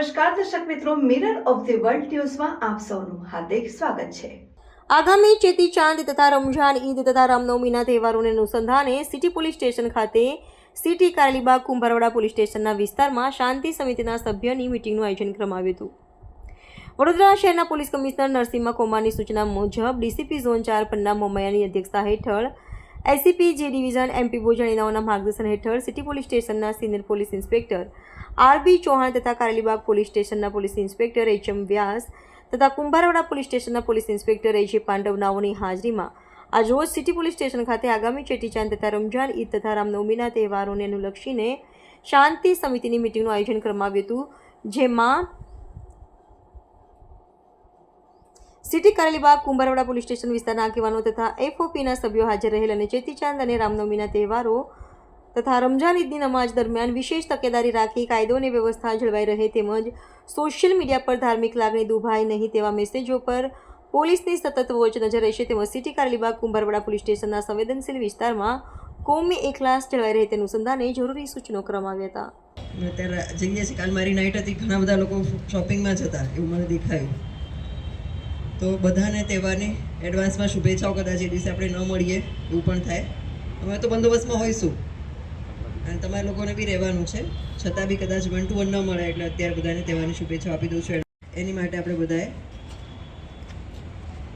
નમસ્કાર દર્શક મિત્રો મિરર ઓફ ધી વર્લ્ડ ન્યૂઝમાં આપ સૌનું હાર્દિક સ્વાગત છે. આગામી ચેતી ચાંદ તથા રમઝાન ઈદ તથા રામનવમીના તહેવારોને અનુસંધાને સિટી પોલીસ સ્ટેશન ખાતે સિટી કારેલીબાગ કુંભારવાડા પોલીસ સ્ટેશનના વિસ્તારમાં શાંતિ સમિતિના સભ્યની મિટિંગનું આયોજન કરવામાં આવ્યું હતું. વડોદરા શહેરના પોલીસ કમિશનર નરસિંહ કોમાની સૂચના મુજબ ડીસીપી ઝોન ચાર પન્ના મોમૈયાની અધ્યક્ષતા હેઠળ એસીપી જે ડિવિઝન એમપી ભોજણીનાઓના માર્ગદર્શન હેઠળ સિટી પોલીસ સ્ટેશનના senior police inspector RB Chauhan તથા કારેલીબાગ પોલીસ સ્ટેશનના police inspector H M Vyas તથા કુંભારવાડા પોલીસ સ્ટેશનના પોલીસ ઇન્સ્પેક્ટર એ એ પાંડવનાઓની હાજરીમાં આજરોજ સિટી પોલીસ સ્ટેશન ખાતે આગામી ચેટીચાંદ તથા રમજાન ઈદ તથા રામનવમીના તહેવારોને અનુલક્ષીને શાંતિ સમિતિની મિટિંગનું આયોજન કરવામાં આવ્યું હતું, જેમાં city Karelibaug, Kumbharwada police station વિસ્તારના આગેવાનો તથા એફઓપીના સભ્યો હાજર રહેલ અને ચેતીચાંદ અને રામનવમીના તહેવારો તથા રમઝાન ઈદની નમાજ દરમિયાન વિશેષ તકેદારી રાખી કાયદો અને વ્યવસ્થા જળવાઈ રહે તેમજ સોશિયલ મીડિયા પર ધાર્મિક લાગણી દુભાય નહીં તેવા મેસેજો પર પોલીસની સતત વોચ નજર રહેશે. તેમજ સિટી કારેલીબાગ, કુંભારવાડા પોલીસ સ્ટેશનના સંવેદનશીલ વિસ્તારમાં કોમી એકલાસ જળવાઈ રહે તેનું સંધાને જરૂરી સૂચનો કરવામાં આવ્યા હતા. અત્યારે જઈએ છીએ કાલ મારી નાઇટ હતી, ઘણા બધા લોકો શોપિંગમાં જતા એવું મને દેખાયું. તો બધાને તહેવારની એડવાન્સમાં શુભેચ્છાઓ કદાચ એ દિવસે આપણે ન મળીએ, એવું પણ થાય. અમે તો બંદોબસ્તમાં હોઈશું. અને તમારા લોકોને બી રહેવાનું છે. છતાં બી કદાચ વન ટુ વન ન મળે એટલે અત્યારે બધાને તહેવારની શુભેચ્છાઓ આપી દઉં છું. એની માટે આપણે બધાએ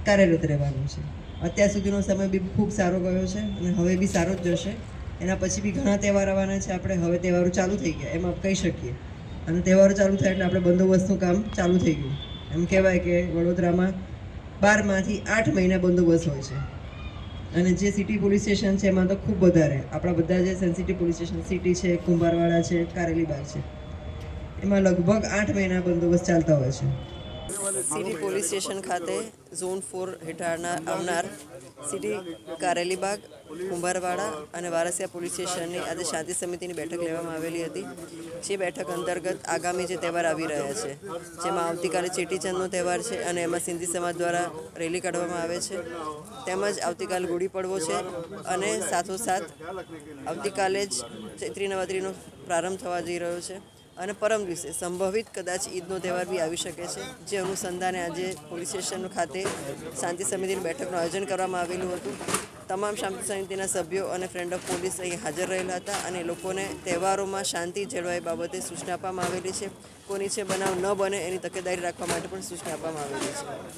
કાર્યરત રહેવાનું છે. અત્યાર સુધીનો સમય બી ખૂબ સારો ગયો છે અને હવે બી સારો જ જશે. એના પછી બી ઘણા તહેવાર આવવાના છે. આપણે હવે તહેવારો ચાલુ થઈ ગયા. એમ કહી શકીએ. અને તહેવારો ચાલુ થાય એટલે આપણે બંદોબસ્તનું કામ ચાલુ થઈ ગયું. એમ કહેવાય કે વડોદરામાં બારમાંથી આઠ મહિના બંદોબસ્ત હોય છે. અને જે સિટી પોલીસ સ્ટેશન છે, એમાં તો ખૂબ વધારે. આપણા બધા જે સેન્સિટિવ પોલીસ સ્ટેશન, સિટી છે, કુંભારવાડા છે, કારેલીબાગ છે. એમાં લગભગ આઠ મહિના બંદોબસ્ત ચાલતા હોય છે. સિટી પોલીસ સ્ટેશન ખાતે ઝોન ફોર હેઠળના આવનાર સિટી કારેલીબાગ કુંભારવાડા અને વારસિયા પોલીસ સ્ટેશનની આજે શાંતિ સમિતિની બેઠક લેવામાં આવેલી હતી. જે બેઠક અંતર્ગત આગામી જે તહેવાર આવી રહ્યા છે, જેમાં આવતીકાલે ચેટીચંદનો તહેવાર છે અને એમાં સિંધી સમાજ દ્વારા રેલી કાઢવામાં આવે છે. તેમજ આવતીકાલે ગુડી પડવો છે અને સાથોસાથ આવતીકાલે જ ચૈત્રી નવરાત્રિનો પ્રારંભ થવા જઈ રહ્યો છે. અને પરમ દિવસે સંભવિત કદાચ ઈદનો તહેવાર બી આવી શકે છે. જે અનુસંધાને આજે પોલીસ સ્ટેશન ખાતે શાંતિ સમિતિની બેઠકનું આયોજન કરવામાં આવેલું હતું. તમામ શાંતિ સમિતિના સભ્યો અને ફ્રેન્ડ ઓફ પોલીસ અહીં હાજર રહેલા હતા અને લોકોને તહેવારોમાં શાંતિ જળવાય બાબતે સૂચના આપવામાં આવેલી છે. કોની છે બનાવ ન બને એની તકેદારી રાખવા માટે પણ સૂચના આપવામાં આવેલી છે.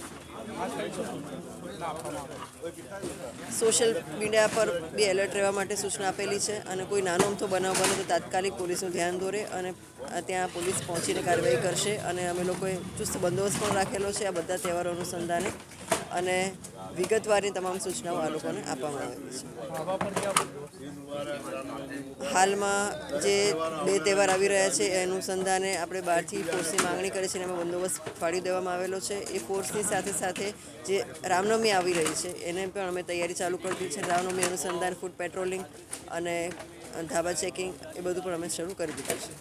સોશિયલ મીડિયા પર બી એલર્ટ રહેવા માટે સૂચના આપેલી છે અને કોઈ નાનો અમથો બનાવ બને તો તાત્કાલિક પોલીસનું ધ્યાન દોરે અને ત્યાં પોલીસ પહોંચીને કાર્યવાહી કરશે અને અમે લોકોએ ચુસ્ત બંદોબસ્ત પણ રાખેલો છે આ બધા તહેવારો અનુસંધાને. અને વિગતવારની તમામ સૂચનાઓ આ લોકોને આપવામાં આવેલી છે. હાલમાં જે બે તહેવાર આવી રહ્યા છે, એ અનુસંધાને આપણે બહારથી ફોર્સની માંગણી કરી છે અને એમાં બંદોબસ્ત ફાળી દેવામાં આવેલો છે. એ ફોર્સની સાથે સાથે જે રામનવમી આવી રહી છે, એને પણ અમે તૈયારી ચાલુ કરી દીધી છે. રામનવમી અનુસંધાન, ફૂડ પેટ્રોલિંગ અને ધાબા ચેકિંગ એ બધું પણ અમે શરૂ કરી દીધું છે.